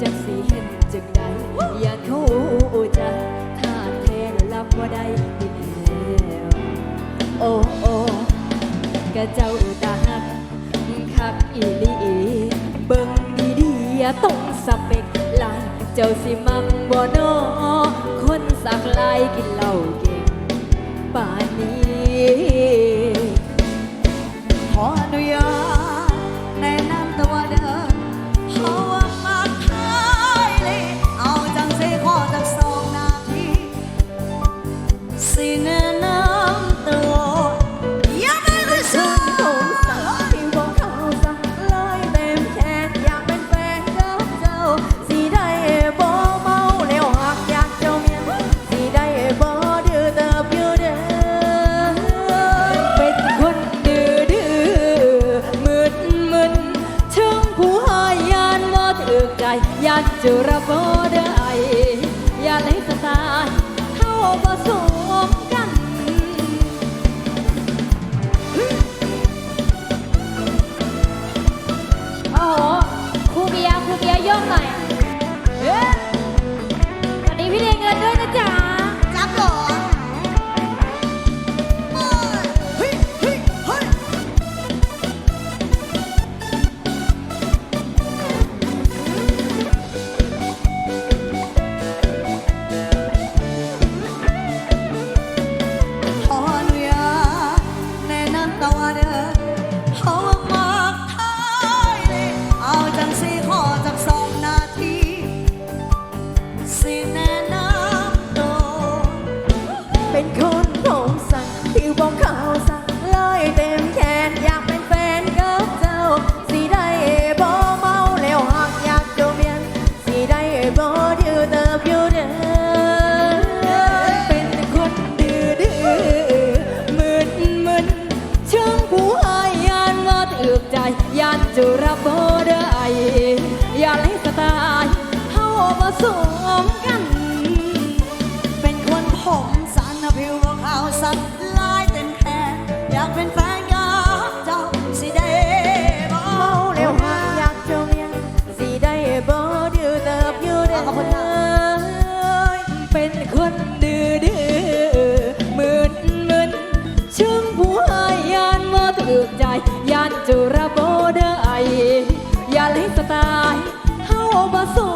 จักสีเห็นจังใดอยากเข้าใจถ้าเทนรับว่าได้ดิแล้วโอ้โอ้กะเจ้าตาหักคักอีลีเบิ่งดีดียต้องสเปกลายเจ้าสิมังบ่นอคนสักลายกินเหล่า Yo rapo สมกัน เป็นคนผมสั้นผิวขาวสักลายเต็มแขนอยากเป็นแฟนกับเจ้าสิได้บ่เร็วหากอยากจงยังสิได้บ่ดือเติบอยู่เด้อเป็นคนดื้เดื้อมึนมึนชึงผู้หายานบ่ถูกใจยานจุระบ่ได้ย่าลยสไตล์เฮาบ่สู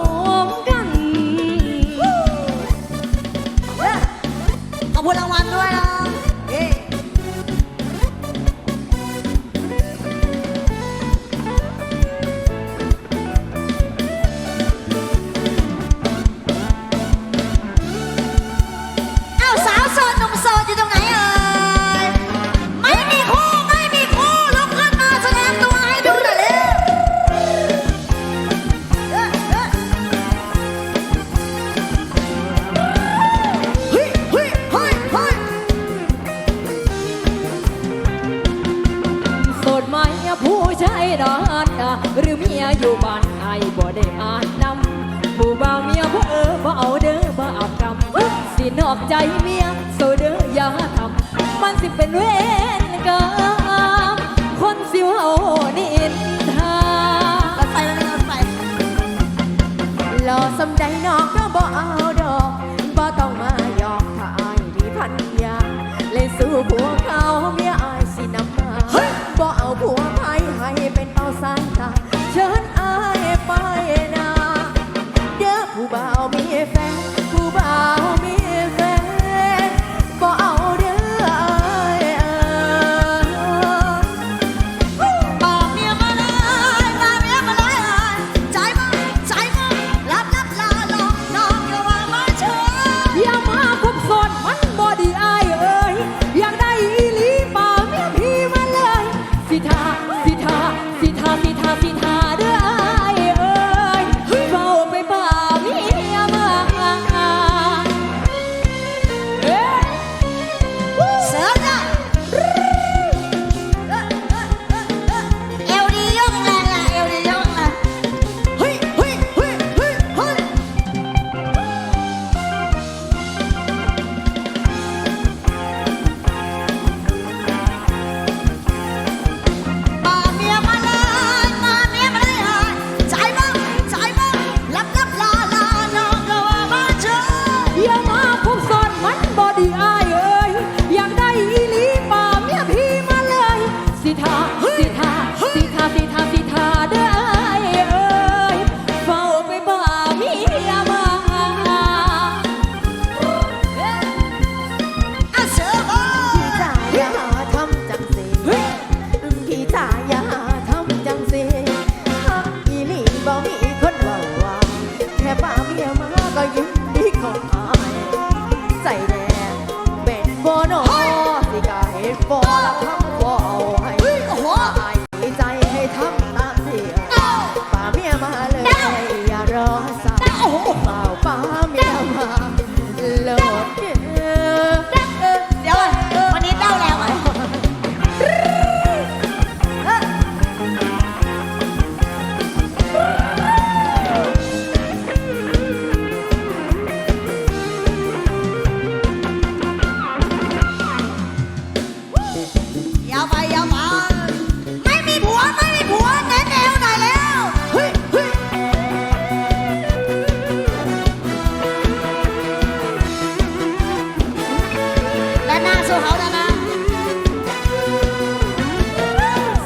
ไดอนกะหรือเมียอยู่บ้านไอ้บ่ได้อ่านนำผู้บ่าวเมียบ่เออบ่เอาเด้อบ่เอากรรมสินอกใจเมียโซเด้ออย่าทำมันสิเป็นเวรกรรมคนสิวเอานินทาใส่แล้วใส่รอสำใจนอก 뻔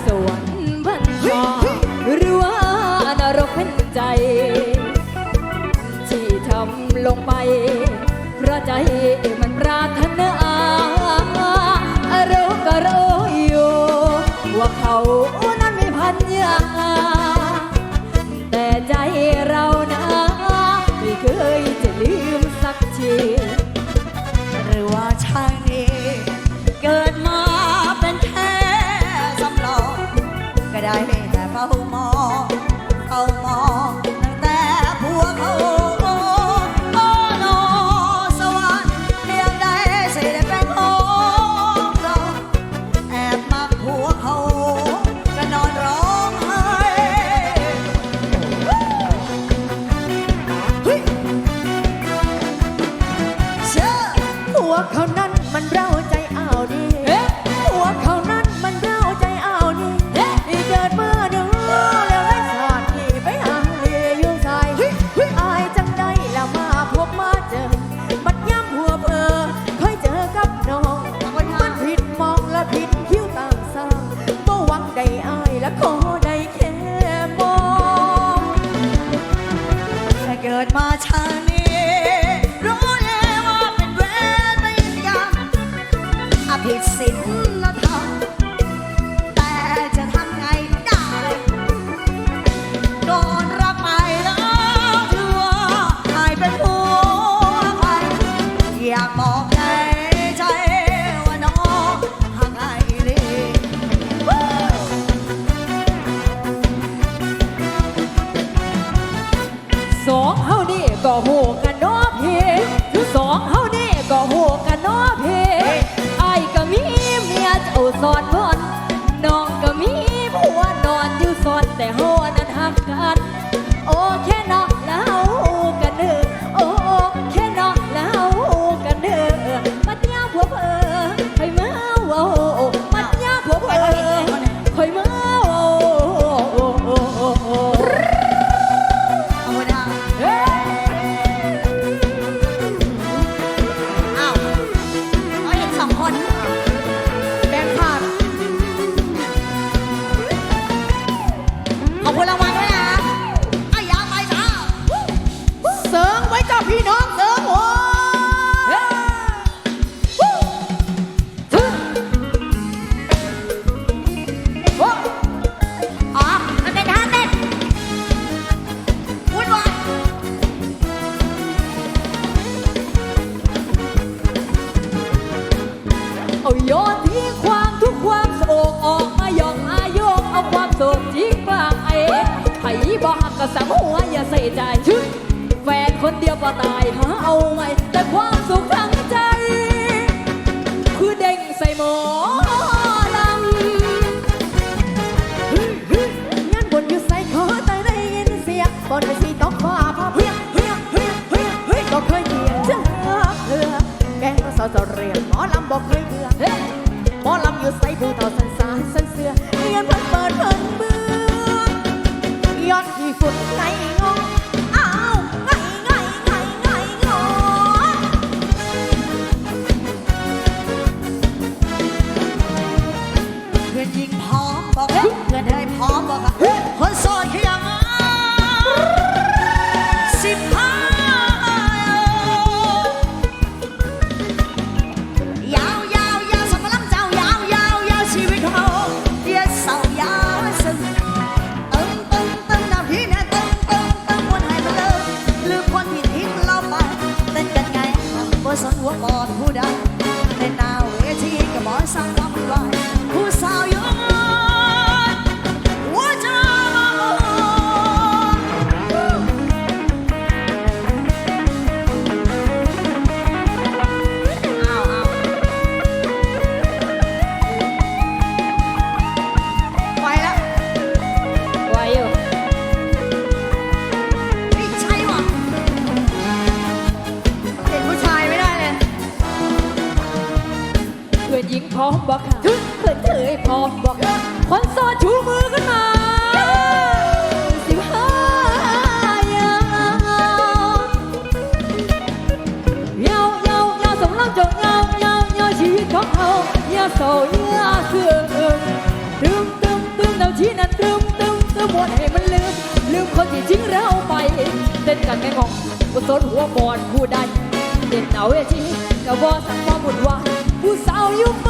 สู่เวรรค์บันทอหรือว่านรกเป็นใจ ที่ทำลงไป เพราะใจมันปรารถนารู้ก็รู้อยู่ ว่าเขานั้นไม่พันยา He'll at home. คุณระวังด้วยนะไอ้ยาไปจ้าเสริงไว้เจ้าพี่น้องเสริงโว้ยอ๋อ มันเป็นท่าเต้นวุ่นวายอาโยน ว่าตายหาเอาไหมแต่ความสุขทั้ง ที่ทิ้งเราไป เต้นกันแม่งองบนต้นหัวบอดผู้ใดเด่นเอาเวทีกับบอสังความบุดวานผู้สาวอยู่ไหม